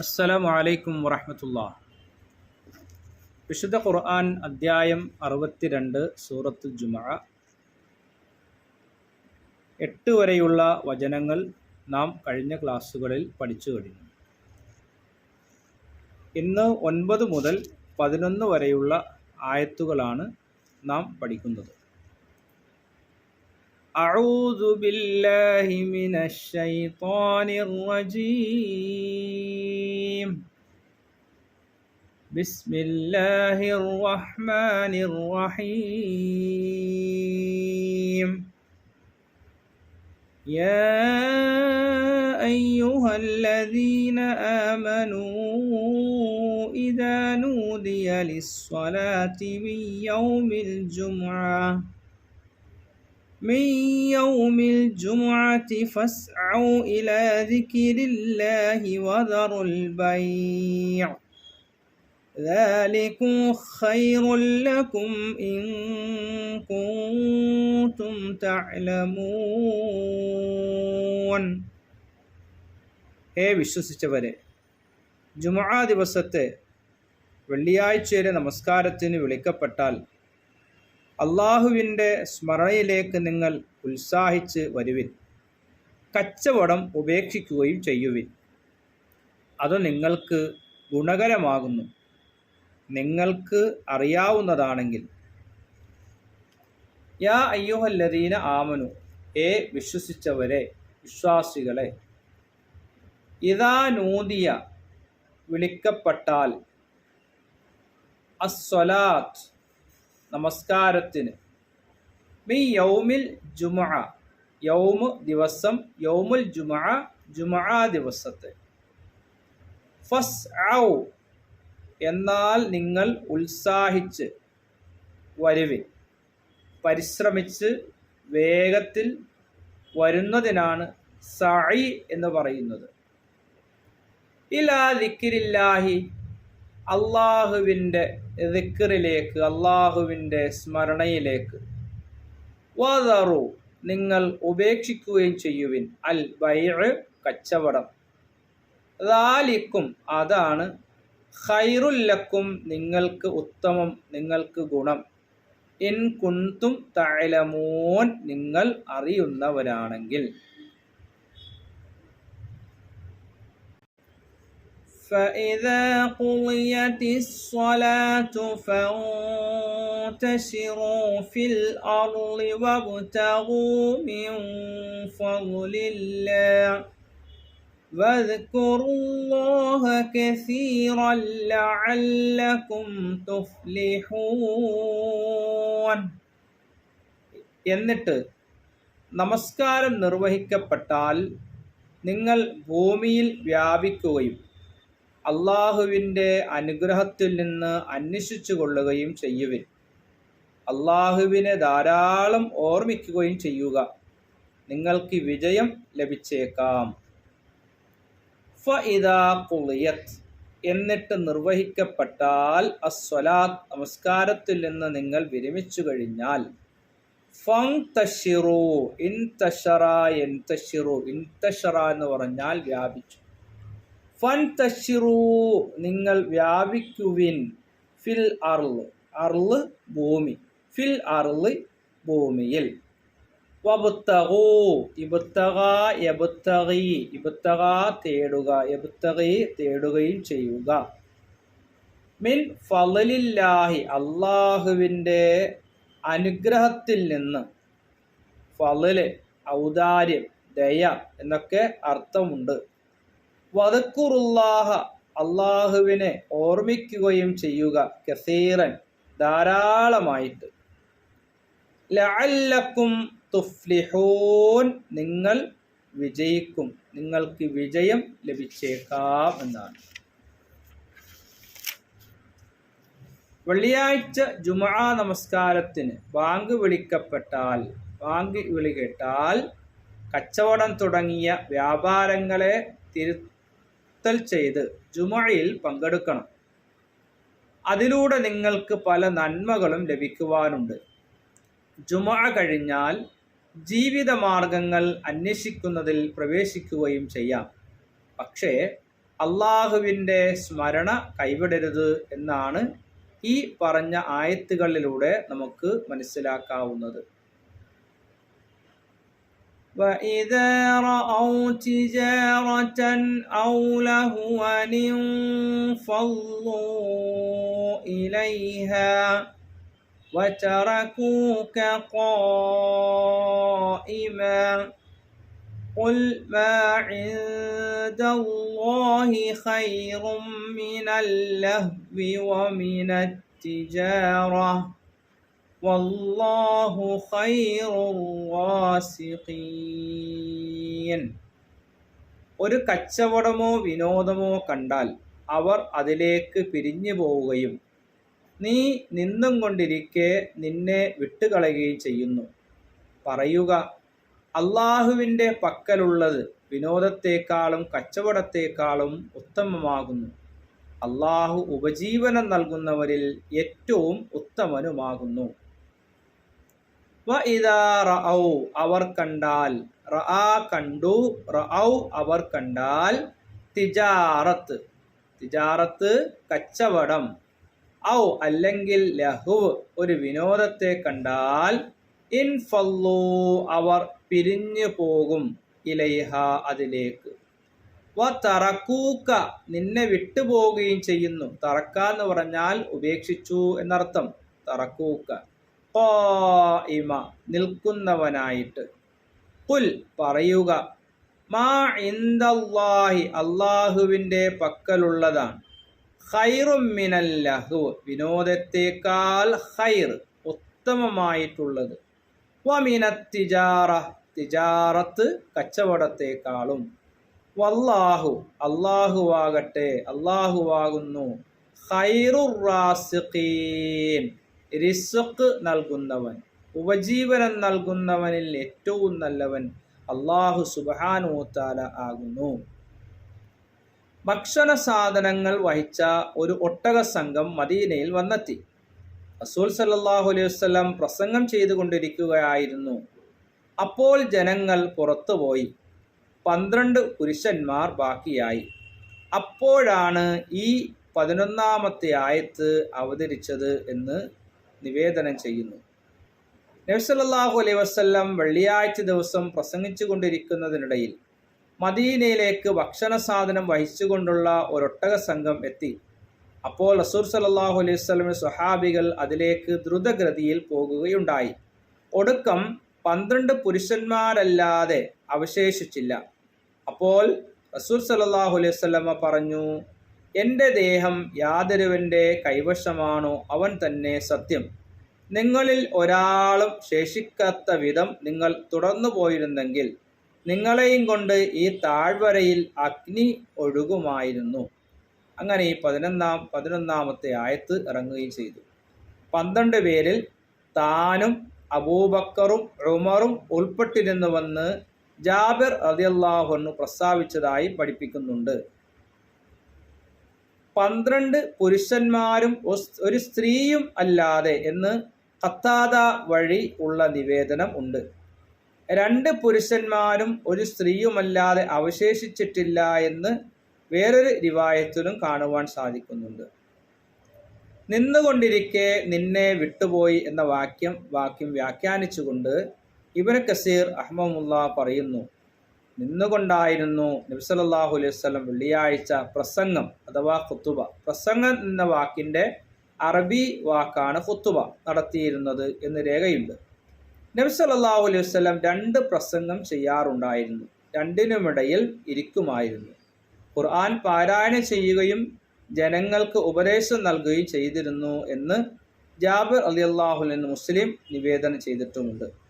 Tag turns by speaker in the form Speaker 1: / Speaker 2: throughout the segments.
Speaker 1: അസ്സലാമു അലൈക്കും വറഹമത്തുള്ള വിശുദ്ധ ഖുർആൻ അദ്ധ്യായം അറുപത്തിരണ്ട് സൂറത്ത് ജുമഅ എട്ട് വരെയുള്ള വചനങ്ങൾ നാം കഴിഞ്ഞ ക്ലാസ്സുകളിൽ പഠിച്ചു കഴിഞ്ഞു ഇന്ന് ഒൻപത് മുതൽ പതിനൊന്ന് വരെയുള്ള ആയത്തുകളാണ് നാം പഠിക്കുന്നത് أعوذ بالله من الشيطان الرجيم بسم الله الرحمن الرحيم. يا أيها الذين آمنوا إذا نودي للصلاة من يوم الجمعة من يوم الجمعة فاسعوا إلى ذكر الله وذروا البيع ذلكم خير لكم إن كنتم تعلمون ഹേ വിശ്വസിച്ചവരെ ജുമാ ദിവസത്തെ വെള്ളിയാഴ്ചയിലെ നമസ്കാരത്തിന് വിളിക്കപ്പെട്ടാൽ അള്ളാഹുവിന്റെ സ്മരണയിലേക്ക് നിങ്ങൾ ഉത്സാഹിച്ച് വരുവിൻ. കച്ചവടം ഉപേക്ഷിക്കുകയും ചെയ്യുവിൻ. അത് നിങ്ങൾക്ക് ഗുണകരമാകുന്നു. നിങ്ങൾക്ക് അറിയാവുന്നതാണെങ്കിൽ. യാ അയ്യുഹല്ലദീന ആമനു ഏ വിശ്വസിച്ചവരെ വിശ്വാസികളെ ഇതാ നൂതിയ വിളിക്കപ്പെട്ടാൽ അസ്വലാത്ത് നമസ്കാരത്തിന്. മീ യൗമിൽ ജുമ യൗമു ദിവസം യൗമുൽ ജുമ ജുമ ദിവസത്തെ. ഫസ് ഔ എന്നാൽ നിങ്ങൾ ഉത്സാഹിച്ച് വരുവിൻ. പരിശ്രമിച്ച് വേഗത്തിൽ വരുന്നതിനാണ് സായി എന്ന് പറയുന്നത്. ഇലാ ദിക്കിരില്ലാഹി അള്ളാഹുവിന്റെ ദിക്കറിലേക്ക് അള്ളാഹുവിന്റെ സ്മരണയിലേക്ക്. വതറു നിങ്ങൾ ഉപേക്ഷിക്കുകയും ചെയ്യുവിൻ. അൽ ബൈഴ് കച്ചവടം. ദാലിക്കും അതാണ് ഖൈറുല്ലക്കും നിങ്ങൾക്ക് ഉത്തമം നിങ്ങൾക്ക് ഗുണം. ഇൻ കുന്തും തഴലമോൻ നിങ്ങൾ അറിയുന്നവരാണെങ്കിൽ. فإذا قضيت الصلاة فانتشروا في الأرض وابتغوا من فضل الله واذكروا الله كثيرا لعلكم تفلحون എന്നിട്ട് നമസ്കാരം നിർവഹിക്കപ്പെട്ടാൽ നിങ്ങൾ ഭൂമിയിൽ വ്യാപിക്കുകയും അള്ളാഹുവിന്റെ അനുഗ്രഹത്തിൽ നിന്ന് അന്വേഷിച്ചു കൊള്ളുകയും ചെയ്യുവിൻ. അള്ളാഹുവിനെ ധാരാളം ഓർമ്മിക്കുകയും ചെയ്യുക. നിങ്ങൾക്ക് വിജയം ലഭിച്ചേക്കാം. എന്നിട്ട് നിർവഹിക്കപ്പെട്ടാൽ അസ്വലാത്ത് നമസ്കാരത്തിൽ നിന്ന് നിങ്ങൾ വിരമിച്ചു കഴിഞ്ഞാൽ ഫങ് ഇൻ തഷറ എൻ ഇൻ തഷറ എന്ന് പറഞ്ഞാൽ വ്യാപിച്ചു. ഫൻ നിങ്ങൾ വ്യാപിക്കുവിൻ. ഫിൽ അർൾ അർൾ ഭൂമി. ഫിൽ അർൾ ഭൂമിയിൽ. വബുത്തകൂ തേടുക തേടുകയും ചെയ്യുക. മിൻ ഫലലില്ലാഹി അള്ളാഹുവിന്റെ അനുഗ്രഹത്തിൽ നിന്ന്. ഫലല് ഔദാര്യം ദയ എന്നൊക്കെ അർത്ഥമുണ്ട്. വതക്കുറുല്ലാഹ അള്ളാഹുവിനെ ഓർമ്മിക്കുകയും ചെയ്യുക കസീറൻ ധാരാളമായിട്ട്. ലഅല്ലക്കും തുഫ്ലിഹൂൻ നിങ്ങൾ വിജയിക്കും നിങ്ങൾക്ക് വിജയം ലഭിച്ചേക്കാം എന്നാണ്. വെള്ളിയാഴ്ച ജുമാ നമസ്കാരത്തിന് ബാങ്ക് വിളിക്കപ്പെട്ടാൽ ബാങ്ക് വിളി കേട്ടാൽ കച്ചവടം തുടങ്ങിയ വ്യാപാരങ്ങളെ തിരുത്തൽ ചെയ്ത് ജുമയിൽ പങ്കെടുക്കണം. അതിലൂടെ നിങ്ങൾക്ക് പല നന്മകളും ലഭിക്കുവാനുണ്ട്. ജുമ കഴിഞ്ഞാൽ ജീവിതമാർഗങ്ങൾ അന്വേഷിക്കുന്നതിൽ പ്രവേശിക്കുകയും ചെയ്യാം. പക്ഷേ അള്ളാഹുവിന്റെ സ്മരണ കൈവിടരുത് എന്നാണ് ഈ പറഞ്ഞ ആയത്തുകളിലൂടെ നമുക്ക് മനസ്സിലാക്കാവുന്നത്. وإذا رأوا تجارة أو لهوا انفضوا إليها وتركوك قائما قل ما عند الله خير من اللهو ومن التجارة വല്ലാഹു ഖൈറുവാസിഖീൻ ഒരു കച്ചവടമോ വിനോദമോ കണ്ടാൽ അവർ അതിലേക്ക് പിരിഞ്ഞു പോവുകയും നീ നിന്നും കൊണ്ടിരിക്കെ നിന്നെ വിട്ടുകളയുകയും ചെയ്യുന്നു. പറയുക അള്ളാഹുവിന്റെ പക്കലുള്ളത് വിനോദത്തെക്കാളും കച്ചവടത്തെക്കാളും ഉത്തമമാകുന്നു. അള്ളാഹു ഉപജീവനം നൽകുന്നവരിൽ ഏറ്റവും ഉത്തമനുമാകുന്നു. വ അവർ കണ്ടാൽ. കണ്ടു റഔ അവർ കണ്ടാൽ. തിജാറത്ത് തിജാറത്ത് കച്ചവടം. ഔ അല്ലെങ്കിൽ ലഹുവ് ഒരു വിനോദത്തെ കണ്ടാൽ. ഇൻഫല്ലു അവർ പിരിഞ്ഞു പോകും ഇലൈഹ അതിലേക്ക്. വ തറക്കൂക്ക നിന്നെ വിട്ടുപോകുകയും ചെയ്യുന്നു. തറക്ക എന്ന് പറഞ്ഞാൽ ഉപേക്ഷിച്ചു എന്നർത്ഥം. തറക്കൂക്ക. ഇമ നിൽക്കുന്നവനായിട്ട്. പുൽ പറയുക മാ ഇന്ദല്ലാഹി അള്ളാഹുവിന്റെ പക്കലുള്ളതാണ്. ഖൈറു മിനൽ ലഹു വിനോദത്തേക്കാൾ ഖൈർ ഉത്തമമായിട്ടുള്ളത്. വമിന തിജാറ തിജാറത്ത് കച്ചവടത്തേക്കാളും. വല്ലാഹു അള്ളാഹുവാകട്ടെ അള്ളാഹുവാകുന്നു ഖൈറുറാസിഖീൻ റിസ്ഖ് നൽകുന്നവൻ ഉപജീവനം നൽകുന്നവനിൽ ഏറ്റവും നല്ലവൻ അള്ളാഹു സുബാനൂത്താല ആകുന്നു. ഭക്ഷണ സാധനങ്ങൾ വഹിച്ച ഒരു ഒട്ടക സംഘം മദീനയിൽ വന്നെത്തി. റസൂൽ സല്ലാഹു അലൈഹി വസ്ലം പ്രസംഗം ചെയ്തുകൊണ്ടിരിക്കുകയായിരുന്നു അപ്പോൾ ജനങ്ങൾ പുറത്തുപോയി പന്ത്രണ്ട് പുരുഷന്മാർ ബാക്കിയായി. അപ്പോഴാണ് ഈ പതിനൊന്നാമത്തെ ആയത്ത് അവതരിച്ചത് എന്ന് നിവേദനം ചെയ്യുന്നു. നബ്സല്ലാഹു അലൈഹി വസ്ല്ലം വെള്ളിയാഴ്ച ദിവസം പ്രസംഗിച്ചു കൊണ്ടിരിക്കുന്നതിനിടയിൽ മദീനയിലേക്ക് ഭക്ഷണ സാധനം വഹിച്ചുകൊണ്ടുള്ള ഒരൊട്ടക സംഘം എത്തി. അപ്പോൾ റസൂർ സലാഹു അലൈഹി സ്വലമിന്റെ സ്വഹാബികൾ അതിലേക്ക് ദ്രുതഗതിയിൽ പോകുകയുണ്ടായി. ഒടുക്കം പന്ത്രണ്ട് പുരുഷന്മാരല്ലാതെ അവശേഷിച്ചില്ല. അപ്പോൾ റസൂൽ സലാഹു അലൈഹി സ്വലമ പറഞ്ഞു എന്റെ ദേഹം യാതൊരുവന്റെ കൈവശമാണോ? അവൻ തന്നെ സത്യം. നിങ്ങളിൽ ഒരാളും ശേഷിക്കാത്ത വിധം നിങ്ങൾ തുടർന്നു പോയിരുന്നെങ്കിൽ നിങ്ങളെയും കൊണ്ട് ഈ താഴ്വരയിൽ അഗ്നി ഒഴുകുമായിരുന്നു. അങ്ങനെ ഈ പതിനൊന്നാം പതിനൊന്നാമത്തെ ആയത്ത് ഇറങ്ങുകയും ചെയ്തു. പന്ത്രണ്ട് പേരിൽ താനും അബൂബക്കറും ഉമറും ഉൾപ്പെട്ടിരുന്നുവെന്ന് ജാബിർ റതിയല്ലാഹുന്നു പ്രസ്താവിച്ചതായി പഠിപ്പിക്കുന്നുണ്ട്. പന്ത്രണ്ട് പുരുഷന്മാരും ഒരു സ്ത്രീയും അല്ലാതെ എന്ന് കത്താത വഴി ഉള്ള നിവേദനം ഉണ്ട്. രണ്ട് പുരുഷന്മാരും ഒരു സ്ത്രീയുമല്ലാതെ അവശേഷിച്ചിട്ടില്ല എന്ന് വേറൊരു രിവായത്തിലും കാണുവാൻ സാധിക്കുന്നുണ്ട്. നിന്നുകൊണ്ടിരിക്കെ നിന്നെ വിട്ടുപോയി എന്ന വാക്യം വാക്യം വ്യാഖ്യാനിച്ചുകൊണ്ട് ഇബൻ കസീർ അഹമ്മദുള്ള പറയുന്നു നിന്നുകൊണ്ടായിരുന്നു നബ്സലല്ലാഹു അലൈഹി വസ്ലം വെള്ളിയാഴ്ച പ്രസംഗം അഥവാ ഖുത്തുബ പ്രസംഗം എന്ന വാക്കിന്റെ അറബി വാക്കാണ് ഖുത്തുബ നടത്തിയിരുന്നത് എന്ന് രേഖയുണ്ട്. നബി സല്ലല്ലാഹു അലൈഹി വസല്ലം രണ്ട് പ്രസംഗം ചെയ്യാറുണ്ടായിരുന്നു. രണ്ടിനുമിടയിൽ ഇരിക്കുമായിരുന്നു. ഖുർആൻ പാരായണം ചെയ്യുകയും ജനങ്ങൾക്ക് ഉപദേശം നൽകുകയും ചെയ്തിരുന്നു എന്ന് ജാബിർ അലി അള്ളാഹുലിന് മുസ്ലിം നിവേദനം ചെയ്തിട്ടുമുണ്ട്.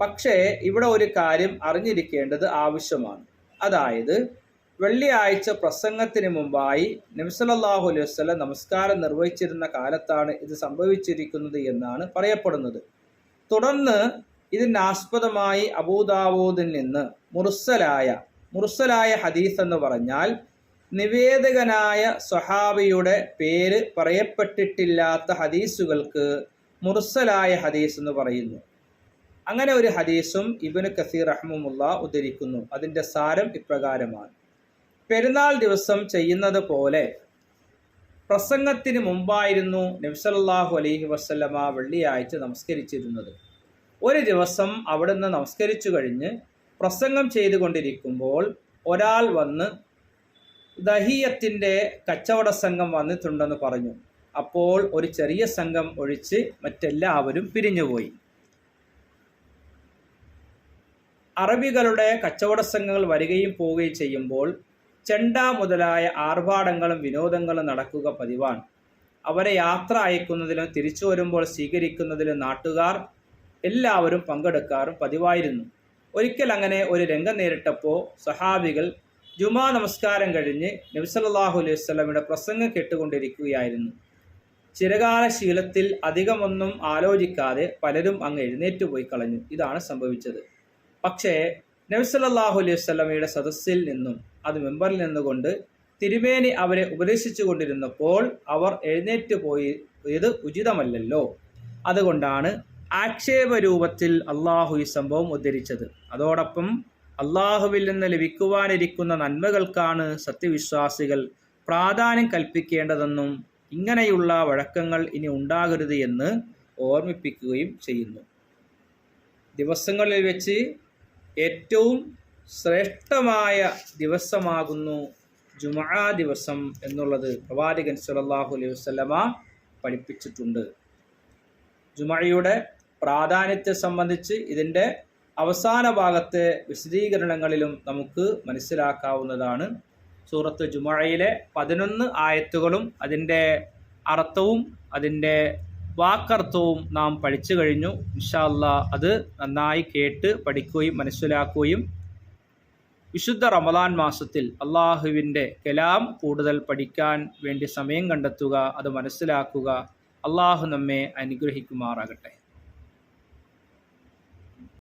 Speaker 1: പക്ഷേ ഇവിടെ ഒരു കാര്യം അറിഞ്ഞിരിക്കേണ്ടത് ആവശ്യമാണ്. അതായത് വെള്ളിയാഴ്ച പ്രസംഗത്തിന് മുമ്പായി നബ്സലല്ലാഹു അലൈഹി വസ്ലം നമസ്കാരം നിർവഹിച്ചിരുന്ന കാലത്താണ് ഇത് സംഭവിച്ചിരിക്കുന്നത് എന്നാണ് പറയപ്പെടുന്നത്. തുടർന്ന് ഇതിനാസ്പദമായി അബൂദാവൂദിൽ നിന്ന് മുർസലായ മുർസലായ ഹദീസ് എന്ന് പറഞ്ഞാൽ നിവേദകനായ സ്വഹാബിയുടെ പേര് പറയപ്പെട്ടിട്ടില്ലാത്ത ഹദീസുകൾക്ക് മുർസലായ ഹദീസ് എന്ന് പറയുന്നു. അങ്ങനെ ഒരു ഹദീസും ഇബിന് കസീർ റഹ്മുല്ല ഉദ്ധരിക്കുന്നു. അതിന്റെ സാരം ഇപ്രകാരമാണ്. പെരുന്നാൾ ദിവസം ചെയ്യുന്നത് പോലെ പ്രസംഗത്തിന് മുമ്പായിരുന്നു നബ്സല്ലാഹു അലഹി വസ്ലമ വെള്ളിയാഴ്ച നമസ്കരിച്ചിരുന്നത്. ഒരു ദിവസം അവിടുന്ന് നമസ്കരിച്ചു കഴിഞ്ഞ് പ്രസംഗം ചെയ്തുകൊണ്ടിരിക്കുമ്പോൾ ഒരാൾ വന്ന് ദഹിയത്തിന്റെ കച്ചവട സംഘം വന്നിട്ടുണ്ടെന്ന് പറഞ്ഞു. അപ്പോൾ ഒരു ചെറിയ സംഘം ഒഴിച്ച് മറ്റെല്ലാവരും പിരിഞ്ഞുപോയി. അറബികളുടെ കച്ചവട സംഘങ്ങൾ വരികയും പോവുകയും ചെയ്യുമ്പോൾ ചെണ്ട മുതലായ ആർഭാടങ്ങളും വിനോദങ്ങളും നടക്കുക പതിവാണ്. അവരെ യാത്ര അയക്കുന്നതിലും തിരിച്ചു വരുമ്പോൾ സ്വീകരിക്കുന്നതിലും നാട്ടുകാർ എല്ലാവരും പങ്കെടുക്കാറും പതിവായിരുന്നു. ഒരിക്കൽ അങ്ങനെ ഒരു രംഗം നേരിട്ടപ്പോൾ സഹാബികൾ ജുമാ നമസ്കാരം കഴിഞ്ഞ് നബ്സല്ലാഹു അലൈഹി വസ്ലമിയുടെ പ്രസംഗം കേട്ടുകൊണ്ടിരിക്കുകയായിരുന്നു. ചിരകാല ശീലത്തിൽ അധികമൊന്നും ആലോചിക്കാതെ പലരും അങ്ങ് എഴുന്നേറ്റ് പോയി കളഞ്ഞു. ഇതാണ് സംഭവിച്ചത്. പക്ഷേ നബിസല്ലാഹു അലൈഹി വസ്ലമയുടെ സദസ്സിൽ നിന്നും അത് മെമ്പറിൽ നിന്നുകൊണ്ട് തിരുമേനി അവരെ ഉപദേശിച്ചു കൊണ്ടിരുന്നപ്പോൾ അവർ എഴുന്നേറ്റ് പോയി ഇത് ഉചിതമല്ലല്ലോ. അതുകൊണ്ടാണ് ആക്ഷേപരൂപത്തിൽ അള്ളാഹു ഈ സംഭവം ഉദ്ധരിച്ചത്. അതോടൊപ്പം അള്ളാഹുവിൽ നിന്ന് ലഭിക്കുവാനിരിക്കുന്ന നന്മകൾക്കാണ് സത്യവിശ്വാസികൾ പ്രാധാന്യം കൽപ്പിക്കേണ്ടതെന്നും ഇങ്ങനെയുള്ള വഴക്കങ്ങൾ ഇനി ഉണ്ടാകരുത് എന്ന് ഓർമ്മിപ്പിക്കുകയും ചെയ്യുന്നു. ദിവസങ്ങളിൽ വെച്ച് ഏറ്റവും ശ്രേഷ്ഠമായ ദിവസമാകുന്നു ജുമാ ദിവസം എന്നുള്ളത് പ്രവാചകൻ സല്ലല്ലാഹു അലൈഹി വസല്ലമ പഠിപ്പിച്ചിട്ടുണ്ട്. ജുമയുടെ പ്രാധാന്യത്തെ സംബന്ധിച്ച് ഇതിന്റെ അവസാന ഭാഗത്തെ വിശദീകരണങ്ങളിലും നമുക്ക് മനസ്സിലാക്കാവുന്നതാണ്. സൂറത്ത് ജുമഴയിലെ പതിനൊന്ന് ആയത്തുകളും അതിന്റെ അർത്ഥവും അതിന്റെ വാക്കർത്ഥവും നാം പഠിച്ചു കഴിഞ്ഞു. ഇൻഷാല്ല അത് നന്നായി കേട്ട് പഠിക്കുകയും മനസ്സിലാക്കുകയും വിശുദ്ധ റമദാൻ മാസത്തിൽ അള്ളാഹുവിന്റെ കലാം കൂടുതൽ പഠിക്കാൻ വേണ്ടി സമയം കണ്ടെത്തുക അത് മനസ്സിലാക്കുക. അള്ളാഹു നമ്മെ അനുഗ്രഹിക്കുമാറാകട്ടെ.